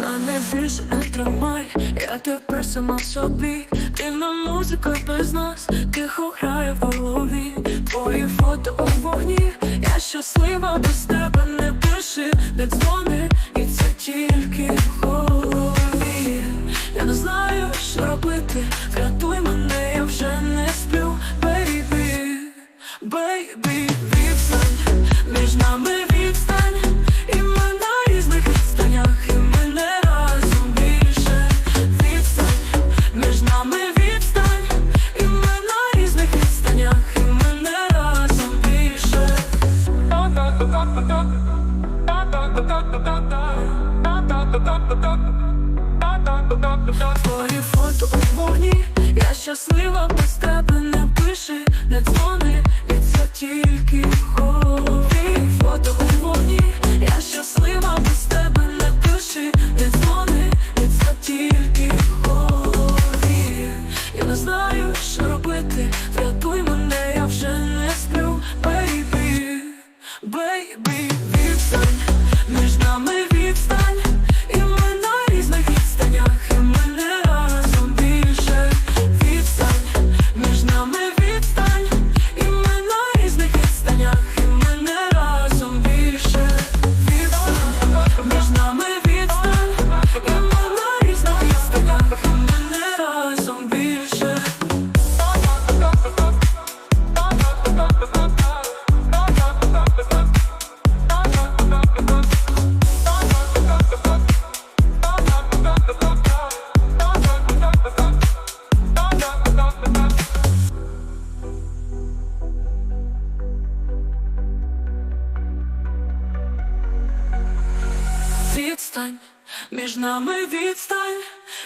Мене більше не тримай, я тепер сама собі, Дивна музика без нас, тихо грає в голові, твої фото у вогні, я щаслива без тебе не пиши, не дзвони, і це тільки в голові. Я не знаю, що робити. Твої фото у вогні, я щаслива без тебе не пиши, не дзвони, і це тільки. відстань, між нами відстань,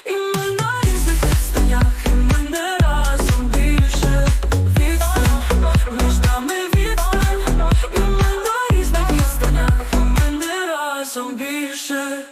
і ми на різних відстанях, і ми не разом більше відстань, між нами відстань, і ми на різних відстанях, і ми не разом більше.